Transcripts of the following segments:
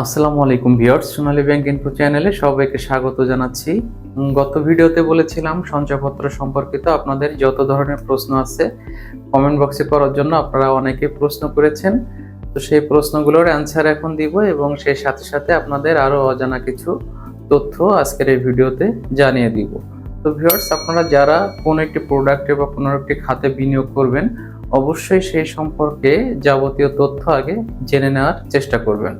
আসসালামু আলাইকুম ভিউয়ার্স, সোনালী bank info চ্যানেলে সবাইকে স্বাগত জানাচ্ছি। গত ভিডিওতে বলেছিলাম সঞ্চয়পত্র সম্পর্কিত আপনাদের যত ধরনের প্রশ্ন আছে কমেন্ট বক্সে করার জন্য আপনারা অনেকে প্রশ্ন করেছেন। তো সেই প্রশ্নগুলোর অ্যান্সার এখন দিব এবং সেই সাথে সাথে আপনাদের আরও অজানা কিছু তথ্য আজকের এই ভিডিওতে জানিয়ে দিব। তো ভিউয়ার্স, আপনারা যারা কোনো একটি প্রোডাক্টে বা কোনো একটি খাতে বিনিয়োগ করবেন, অবশ্যই সেই সম্পর্কে যাবতীয় তথ্য আগে জেনে নেওয়ার চেষ্টা করবেন।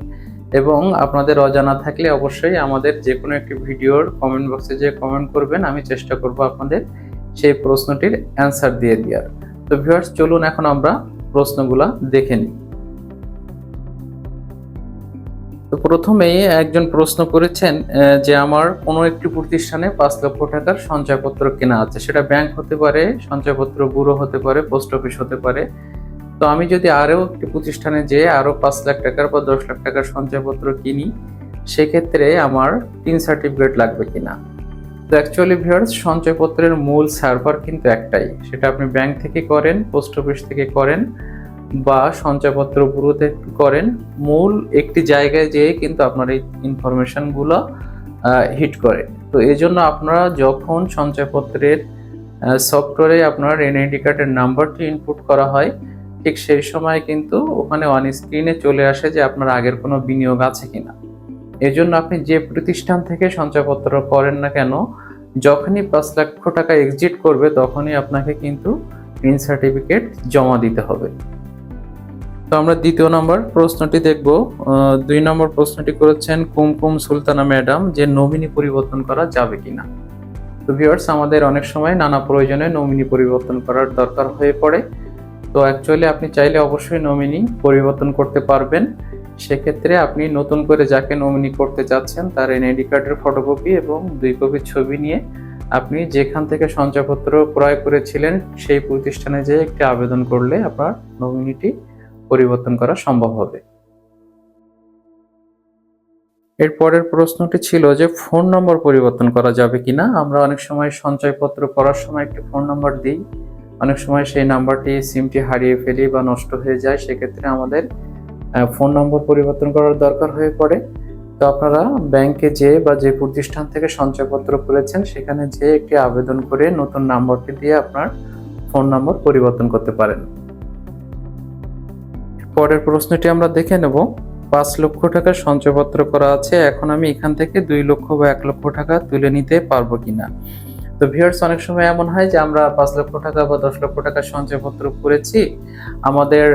এবং আপনাদের অজানা থাকলে অবশ্যই আমাদের যে কোনো একটি ভিডিওর কমেন্ট বক্সে যে কমেন্ট করবেন, আমি চেষ্টা করব আপনাদের সেই প্রশ্নটির অ্যান্সার দিয়ে দেওয়ার। তো ভিউয়ার্স চলুন এখন আমরা প্রশ্নগুলা দেখে নিই। তো প্রথমেই একজন প্রশ্ন করেছেন যে আমার কোনো একটি প্রতিষ্ঠানে পাঁচ লক্ষ টাকার সঞ্চয়পত্র কেনা আছে। সেটা ব্যাংক হতে পারে, সঞ্চয়পত্র ব্যুরো হতে পারে পোস্ট অফিস হতে পারে তো আমি যদি আরও একটি প্রতিষ্ঠানে যেয়ে আরও পাঁচ লাখ টাকার বা দশ লাখ টাকার সঞ্চয়পত্র কিনি, সেক্ষেত্রে আমার তিন সার্টিফিকেট লাগবে কিনা? তো অ্যাকচুয়ালি ভিউয়ার্স সঞ্চয়পত্রের মূল সার্ভার কিন্তু একটাই। সেটা আপনি ব্যাংক থেকে করেন পোস্ট অফিস থেকে করেন, বা সঞ্চয়পত্র ব্যুরোতে করেন, মূল একটি জায়গায় যেয়ে কিন্তু আপনার এই ইনফরমেশনগুলো হিট করে। তো এই জন্য আপনারা যখন সঞ্চয়পত্রের সফটওয়্যারে আপনার এনআইডি কার্ডের নাম্বারটি ইনপুট করা হয় ঠিক সেই সময় কিন্তু ওখানে অন স্ক্রিনে চলে আসে যে আপনার আগের কোনো বিনিয়োগ আছে কিনা। এই জন্য আপনি যে প্রতিষ্ঠান থেকে সঞ্চয়পত্র করেন না কেন, যখনই পাঁচ লক্ষ টাকা এক্সিট করবে তখনই আপনাকে কিন্তু ঋণ সার্টিফিকেট জমা দিতে হবে। তো আমরা দ্বিতীয় নম্বর প্রশ্নটি দেখব। দুই নম্বর প্রশ্নটি করেছেন, কুমকুম সুলতানা ম্যাডাম, যে নমিনি পরিবর্তন করা যাবে কিনা। তো ভিউয়ার্স আমাদের অনেক সময় নানা প্রয়োজনে নমিনি পরিবর্তন করার দরকার হয়ে পড়ে। তো অ্যাকচুয়ালি আপনি চাইলে অবশ্যই নমিনি পরিবর্তন করতে পারবেন। সেক্ষেত্রে আপনি নতুন করে যাকে নমিনি করতে চাচ্ছেন তার এনআইডি কার্ডের ফটোকপি এবং দুই কপি ছবি নিয়ে আপনি যেখান থেকে সঞ্চয়পত্র ক্রয় করেছিলেন, সেই প্রতিষ্ঠানে যে একটি আবেদন করলে আপনার নমিনিটি পরিবর্তন করা সম্ভব হবে। এরপরের প্রশ্নটি ছিল যে ফোন নম্বর পরিবর্তন করা যাবে কিনা? আমরা অনেক সময় সঞ্চয়পত্র করার সময় একটি ফোন নম্বর দিই। অনেক সময় সেই নাম্বারটি সিমটি হারিয়ে ফেলি বা নষ্ট হয়ে যায়, সেক্ষেত্রে আমাদের ফোন নম্বর পরিবর্তন করার দরকার হয়ে পড়ে। তো আপনারা ব্যাংকে যে বা যে প্রতিষ্ঠান থেকে সঞ্চয়পত্র করেছেন সেখানে যে একটি আবেদন করে নতুন নাম্বারটি দিয়ে আপনার ফোন নম্বর পরিবর্তন করতে পারেন। পরের প্রশ্নটি আমরা দেখে নেব। পাঁচ লক্ষ টাকার সঞ্চয়পত্র করা আছে, এখন আমি এখান থেকে দুই লক্ষ বা এক লক্ষ টাকা তুলে নিতে পারব কিনা? তো ভিউয়ার্স অনেক সময় এমন হয় যে আমরা পাঁচ লক্ষ টাকা বা দশ লক্ষ টাকা সঞ্চয়পত্র করেছি। আমাদের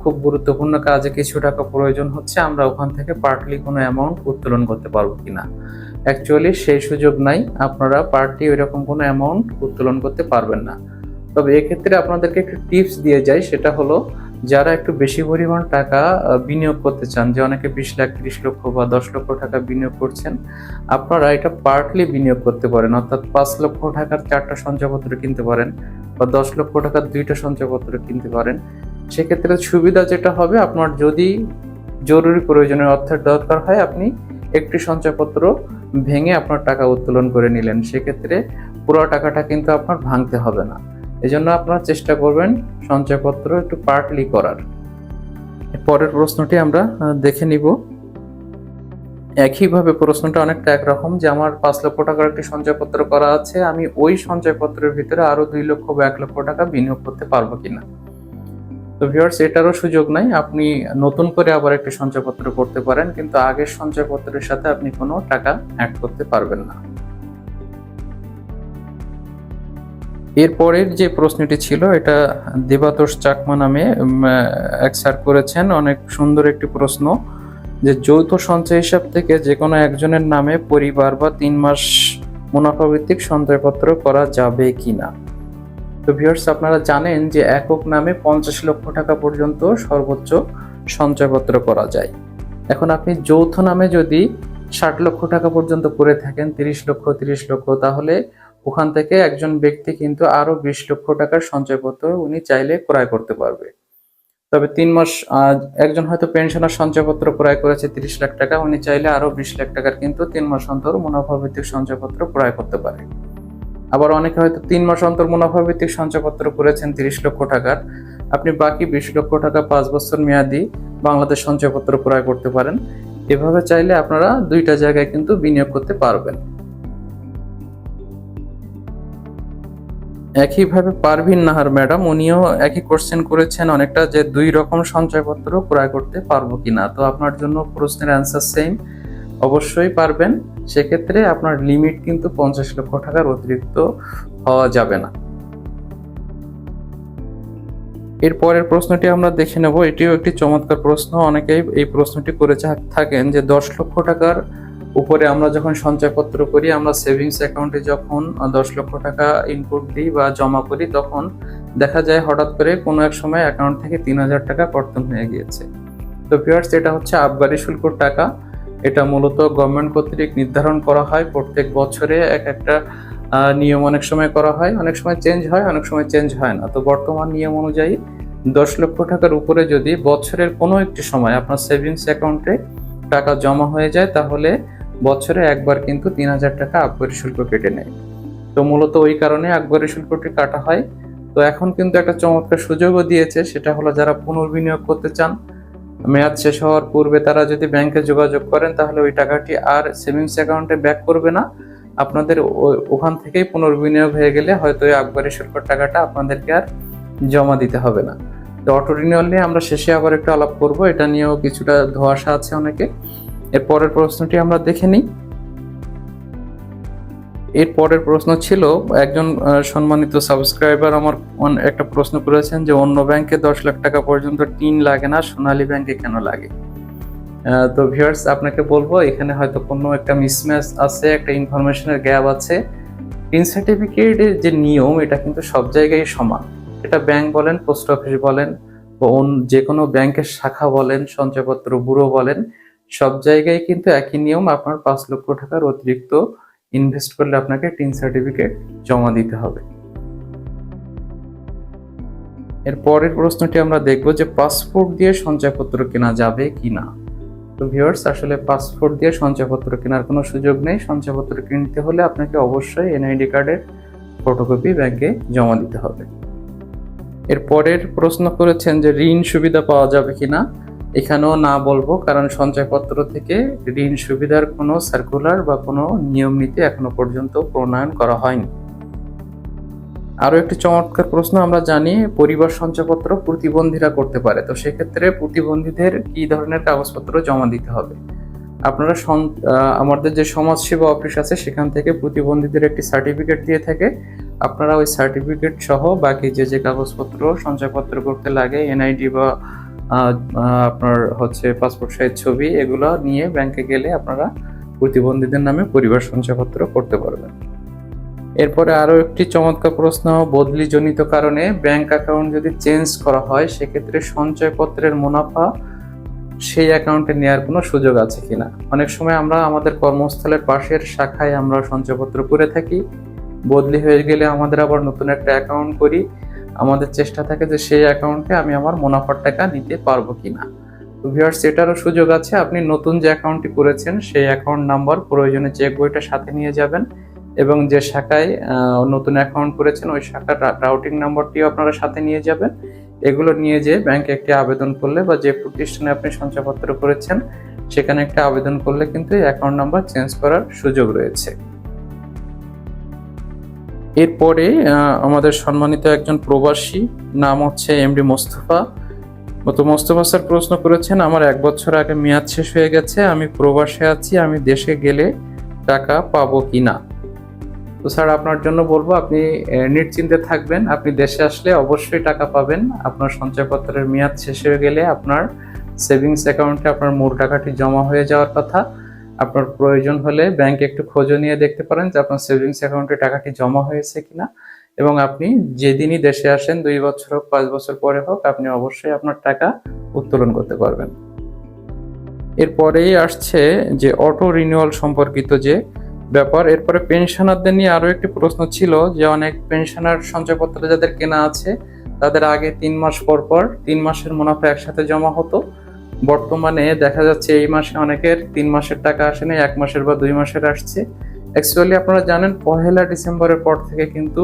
খুব গুরুত্বপূর্ণ কাজে কিছু টাকা প্রয়োজন হচ্ছে, আমরা ওখান থেকে পার্টলি কোনো অ্যামাউন্ট উত্তোলন করতে পারব কিনা। অ্যাকচুয়ালি সেই সুযোগ নাই, আপনারা পার্টি ওইরকম কোনো অ্যামাউন্ট উত্তোলন করতে পারবেন না। তবে এক্ষেত্রে আপনাদেরকে একটু টিপস দিয়ে যাই, সেটা হলো যারা একটু বেশি পরিমাণ টাকা বিনিয়োগ করতে চান, যে অনেকে বিশ লাখ, ত্রিশ লক্ষ বা দশ লক্ষ টাকা বিনিয়োগ করছেন, আপনারা এটা পার্টলি বিনিয়োগ করতে পারেন। অর্থাৎ পাঁচ লক্ষ টাকার চারটা সঞ্চয়পত্র কিনতে পারেন বা দশ লক্ষ টাকার দুইটা সঞ্চয়পত্র কিনতে পারেন। সেক্ষেত্রে সুবিধা যেটা হবে, আপনার যদি জরুরি প্রয়োজনের অর্থের দরকার হয়, আপনি একটি সঞ্চয়পত্র ভেঙে আপনার টাকা উত্তোলন করে নিলেন। সেক্ষেত্রে পুরো টাকাটা কিন্তু আপনার ভাঙতে হবে না। এজন্য আপনারা চেষ্টা করবেন সঞ্চয়পত্র একটু পার্টলি করার। পরের প্রশ্নটি আমরা দেখে নিব। একইভাবে প্রশ্নটা অনেকটা একরকম যে, আমার পাঁচ লক্ষ টাকার একটি সঞ্চয়পত্র করা আছে, আমি ওই সঞ্চয়পত্রের ভিতরে আরও দুই লক্ষ বা এক লক্ষ টাকা বিনিয়োগ করতে পারব কিনা? তো ভিউয়ার্স এটারও সুযোগ নাই। আপনি নতুন করে আবার একটি সঞ্চয়পত্র করতে পারেন, কিন্তু আগের সঞ্চয়পত্রের সাথে আপনি কোনো টাকা অ্যাড করতে পারবেন না। এরপরের যে প্রশ্নটি ছিল, এটা দেবাতোষ চাকমা নামে এক স্যার করেছেন। অনেক সুন্দর একটি প্রশ্ন যে যৌথ সঞ্চয় হিসাব থেকে যে কোনো একজনের নামে পরিবার বা তিন মাস মুনাফা ভিত্তিক সঞ্চয়পত্র করা যাবে কি না? তো ভিউয়ার্স আপনারা জানেন যে একক নামে পঞ্চাশ লক্ষ টাকা পর্যন্ত সর্বোচ্চ সঞ্চয়পত্র করা যায়। এখন আপনি যৌথ নামে যদি ষাট লক্ষ টাকা পর্যন্ত করে থাকেন, তিরিশ লক্ষ তিরিশ লক্ষ, তাহলে ওখান থেকে একজন ব্যক্তি কিন্তু আরও বিশ লক্ষ টাকার সঞ্চয়পত্র উনি চাইলে ক্রয় করতে পারবে। তবে তিন মাস একজন হয়তো পেনশনার সঞ্চয়পত্র ক্রয় করেছে তিরিশ লাখ টাকা, উনি চাইলে আরও বিশ লাখ টাকার কিন্তু তিন মাস অন্তর মুনাফা ভিত্তিক সঞ্চয়পত্র ক্রয় করতে পারে। আবার অনেকে হয়তো তিন মাস অন্তর মুনাফা ভিত্তিক সঞ্চয়পত্র করেছেন তিরিশ লক্ষ টাকার। আপনি বাকি বিশ লক্ষ টাকা পাঁচ বছর মেয়াদি বাংলাদেশ সঞ্চয়পত্র ক্রয় করতে পারেন। এভাবে চাইলে আপনারা দুইটা জায়গায় কিন্তু বিনিয়োগ করতে পারবেন। একইভাবে পারভিন নাহার ম্যাডাম, উনিও একই কোশ্চেন করেছেন অনেকটা যে দুই রকম সঞ্চয়পত্র ক্রয় করতে পারব কিনা। তো আপনার জন্য প্রশ্নের অ্যান্সার সেম অবশ্যই পারবেন। সেক্ষেত্রে আপনার লিমিট কিন্তু পঞ্চাশ লক্ষ টাকার অতিরিক্ত হওয়া যাবে না। এর পরের প্রশ্নটি আমরা দেখে নেব। এটিও একটি চমৎকার প্রশ্ন। অনেকেই এই প্রশ্নটি করে থাকেন যে দশ লক্ষ টাকার উপরে আমরা যখন সঞ্চয়পত্র করি, আমরা সেভিংস অ্যাকাউন্টে যখন দশ লক্ষ টাকা ইনপুট দিই বা জমা করি, তখন দেখা যায় হঠাৎ করে কোনো এক সময় অ্যাকাউন্ট থেকে তিন হাজার টাকা কর্তন হয়ে গিয়েছে। তো ভিউয়ার্স এটা হচ্ছে আবগারি শুল্কর টাকা। এটা মূলত গভর্নমেন্ট কর্তৃক নির্ধারণ করা হয়। প্রত্যেক বছরে এক একটা নিয়ম অনেক সময় করা হয়। অনেক সময় চেঞ্জ হয়, অনেক সময় চেঞ্জ হয় না। তো বর্তমান নিয়ম অনুযায়ী দশ লক্ষ টাকার উপরে যদি বছরের কোনো একটি সময় আপনার সেভিংস অ্যাকাউন্টে টাকা জমা হয়ে যায়, তাহলে বছরে একবার কিন্তু তিন হাজার টাকা আকবরের শুল্ক কেটে নেয়। তো মূলত ওই কারণে আকবরের শুল্কটি কাটা হয়। তো এখন কিন্তু একটা চমৎকার সুযোগও দিয়েছে, সেটা হলো যারা পুনর্বিনিয়োগ করতে চান, মেয়াদ শেষ হওয়ার পূর্বে তারা যদি ব্যাংকে যোগাযোগ করেন, তাহলে ওই টাকাটি আর সেভিংস অ্যাকাউন্টে ব্যাক করবে না। আপনাদের ওখান থেকেই পুনর্বিনিয়োগ হয়ে গেলে হয়তো ওই আবগারি শুল্কর টাকাটা আপনাদেরকে আর জমা দিতে হবে না। তো অটো রিনিউয়াল নিয়ে আমরা শেষে আবার একটু আলাপ করব। এটা নিয়েও কিছুটা ধোয়াশা আছে অনেকে। এর পরের প্রশ্নটি আমরা দেখে নিই। এর পরের প্রশ্ন ছিল, একজন সম্মানিত সাবস্ক্রাইবার আমার একটা প্রশ্ন করেছেন যে, অন্য ব্যাংকে দশ লাখ টাকা পর্যন্ত টিন লাগে না, সোনালী ব্যাংকে কেন লাগে? তো ভিউয়ার্স আপনাকে বলব, এখানে হয়তো কোনো একটা মিসম্যাচ আছে, একটা ইনফরমেশনের গ্যাপ আছে। টিন সার্টিফিকেটের যে নিয়ম, এটা কিন্তু সব জায়গায় সমান। এটা ব্যাংক বলেন পোস্ট অফিস বলেন, বা যে কোনো ব্যাংকের শাখা বলেন, সঞ্চয়পত্র ব্যুরো বলেন সব জায়গায় কিন্তু একই নিয়ম, আপনার পাঁচ লক্ষ টাকার অতিরিক্ত ইনভেস্ট করলে আপনাকে টিন সার্টিফিকেট জমা দিতে হবে। এর পরের প্রশ্নটি আমরা দেখব যে পাসপোর্ট দিয়ে সঞ্চয়পত্র কেনা যাবে কি না তো ভিউয়ার্স আসলে পাসপোর্ট দিয়ে সঞ্চয়পত্র কেনার কোনো সুযোগ নেই। সঞ্চয়পত্র কিনতে হলে আপনাকে অবশ্যই এনআইডি কার্ডের ফটোকপি ব্যাংকে জমা দিতে হবে। এর পরের প্রশ্ন করেছেন যে ঋণ সুবিধা পাওয়া যাবে কিনা। এখানেও না বলব, কারণ সঞ্চয়পত্র থেকে ঋণ সুবিধার কোনো সার্কুলার বা কোনো নিয়ম নীতি এখনও পর্যন্ত প্রণয়ন করা হয়নি। আরও একটি চমৎকার প্রশ্ন, আমরা জানি পরিবার সঞ্চয়পত্র প্রতিবন্ধীরা করতে পারে, তো সেক্ষেত্রে প্রতিবন্ধীদের কি ধরনের কাগজপত্র জমা দিতে হবে? আপনারা আমাদের যে সমাজসেবা অফিস আছে, সেখান থেকে প্রতিবন্ধীদের একটি সার্টিফিকেট দিয়ে থাকে। আপনারা ওই সার্টিফিকেট সহ বাকি যে যে কাগজপত্র সঞ্চয়পত্র করতে লাগে এনআইডি বা আপনার হচ্ছে পাসপোর্ট সাইজ ছবি এগুলো নিয়ে ব্যাংকে গেলে আপনারা প্রতিবন্ধীদের নামে পরিবার সঞ্চয়পত্র করতে পারবেন। এরপরে আরও একটি চমৎকার প্রশ্ন, বদলিজনিত কারণে ব্যাংক অ্যাকাউন্ট যদি চেঞ্জ করা হয়, সেক্ষেত্রে সঞ্চয়পত্রের মুনাফা সেই অ্যাকাউন্টে নেওয়ার কোনো সুযোগ আছে কিনা? অনেক সময় আমরা আমাদের কর্মস্থলের পাশের শাখায় আমরা সঞ্চয়পত্র করে থাকি, বদলি হয়ে গেলে আমাদের আবার নতুন একটা অ্যাকাউন্ট করি আমাদের চেষ্টা থাকে যে সেই অ্যাকাউন্টে আমি আমার মুনাফার টাকা নিতে পারব কিনা। তো ভিউয়ার্স এটারও সুযোগ আছে। আপনি নতুন যে অ্যাকাউন্টটি করেছেন, সেই অ্যাকাউন্ট নাম্বার, প্রয়োজনে চেক বইটা সাথে নিয়ে যাবেন এবং যে শাখায় নতুন অ্যাকাউন্ট করেছেন, ওই শাখার রাউটিং নাম্বারটিও আপনারা সাথে নিয়ে যাবেন। এগুলো নিয়ে যে ব্যাংকে একটি আবেদন করলে বা যে প্রতিষ্ঠানে আপনি সঞ্চয়পত্র করেছেন, সেখানে একটা আবেদন করলে কিন্তু এই অ্যাকাউন্ট নাম্বার চেঞ্জ করার সুযোগ রয়েছে। এরপরে আমাদের সম্মানিত একজন প্রবাসী, নাম হচ্ছে এমডি মোস্তফা। তো মোস্তফা স্যার প্রশ্ন করেছেন, আমার এক বছর আগে মেয়াদ শেষ হয়ে গেছে, আমি প্রবাসে আছি, আমি দেশে গেলে টাকা পাবো কি না? তো স্যার, আপনার জন্য বলব, আপনি নিশ্চিন্তে থাকবেন। আপনি দেশে আসলে অবশ্যই টাকা পাবেন। আপনার সঞ্চয়পত্রের মেয়াদ শেষ হয়ে গেলে আপনার সেভিংস অ্যাকাউন্টে আপনার মূল টাকাটি জমা হয়ে যাওয়ার কথা। আপনার প্রয়োজন হলে ব্যাংকে একটু খোঁজও নিয়ে দেখতে পারেন যে আপনার সেভিংস অ্যাকাউন্টে টাকাটি জমা হয়েছে কিনা। এবং আপনি যেদিনই দেশে আসেন, দুই বছর হোক, পাঁচ বছর পরে হোক, আপনি অবশ্যই আপনার টাকা উত্তোলন করতে পারবেন। এরপরেই আসছে যে অটো রিনিউয়াল সম্পর্কিত যে ব্যাপার, এরপরে পেনশনারদের নিয়ে আরও একটি প্রশ্ন ছিল যে অনেক পেনশনার সঞ্চয়পত্র যাদের কেনা আছে, তাদের আগে তিন মাস পর পর, তিন মাসের মুনাফা একসাথে জমা হতো। বর্তমানে দেখা যাচ্ছে এই মাসে অনেকের তিন মাসের টাকা আসে না এক মাসের বা দুই মাসের আসছে। অ্যাকচুয়ালি আপনারা জানেন, পহেলা ডিসেম্বরের পর থেকে কিন্তু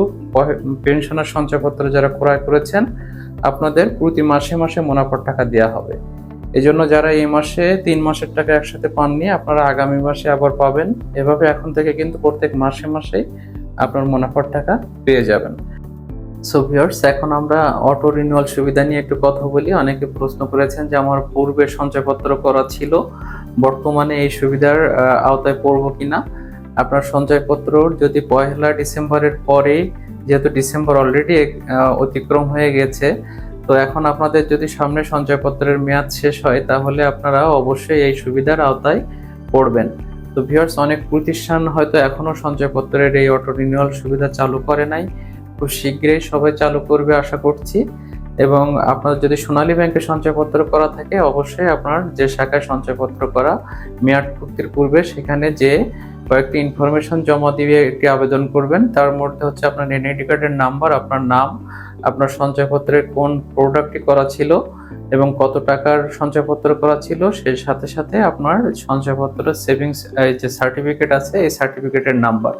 পেনশনের সঞ্চয়পত্র যারা ক্রয় করেছেন, আপনাদের প্রতি মাসে মাসে মুনাফার টাকা দেওয়া হবে। এজন্য যারা এই মাসে তিন মাসের টাকা একসাথে পাননি, আপনারা আগামী মাসে আবার পাবেন। এভাবে এখন থেকে কিন্তু প্রত্যেক মাসে মাসেই আপনার মুনাফার টাকা পেয়ে যাবেন। সো ভিউয়ার্স এখন আমরা অটো রিনিউয়াল সুবিধা নিয়ে একটু কথা বলি। অনেকে প্রশ্ন করেছেন যে আমার পূর্বে সঞ্চয়পত্র করা ছিল, বর্তমানে এই সুবিধার আওতায় পড়ব কিনা? আপনার সঞ্চয়পত্র যদি পয়লা ডিসেম্বরের পরে, যেহেতু ডিসেম্বর অলরেডি অতিক্রম হয়ে গেছে, তো এখন আপনাদের যদি সামনে সঞ্চয়পত্রের মেয়াদ শেষ হয়, তাহলে আপনারা অবশ্যই এই সুবিধার আওতায় পড়বেন। তো ভিউয়ার্স অনেক প্রতিষ্ঠান হয়তো এখনও সঞ্চয়পত্রের এই অটো রিনিউয়াল সুবিধা চালু করে নাই। খুব শীঘ্রই সবাই চালু করবে আশা করছি। এবং আপনার যদি সোনালী ব্যাংকে সঞ্চয়পত্র করা থাকে, অবশ্যই আপনার যে শাখায় সঞ্চয়পত্র করা মেয়াদ পূর্তির পূর্বে সেখানে যে কয়েকটি ইনফরমেশন জমা দিয়ে একটি আবেদন করবেন, তার মধ্যে হচ্ছে আপনার এনআইডি কার্ডের নাম্বার আপনার নাম, আপনার সঞ্চয়পত্রের কোন প্রোডাক্টটি করা ছিল এবং কত টাকার সঞ্চয়পত্র করা ছিল, সেই সাথে সাথে আপনার সঞ্চয়পত্র সেভিংস যে সার্টিফিকেট আছে, এই সার্টিফিকেটের নাম্বার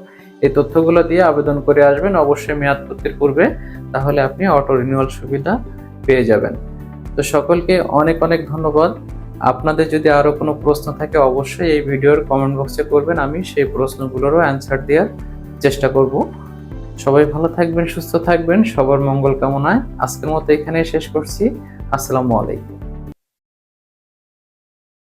এই তথ্যগুলো দিয়ে আবেদন করে আসবেন, অবশ্যই মেয়াদ পূর্তির পূর্বে, তাহলে আপনি অটো রিনিউয়াল সুবিধা পেয়ে যাবেন। তো সকলকে অনেক অনেক ধন্যবাদ। আপনাদের যদি আরও কোনো প্রশ্ন থাকে, অবশ্যই এই ভিডিওর কমেন্ট বক্সে করবেন, আমি সেই প্রশ্নগুলোরও অ্যান্সার দেওয়ার চেষ্টা করব। সবাই ভালো থাকবেন, সুস্থ থাকবেন, সবার মঙ্গল কামনায়। আজকের মতো এখানেই শেষ করছি। আসসালামু আলাইকুম।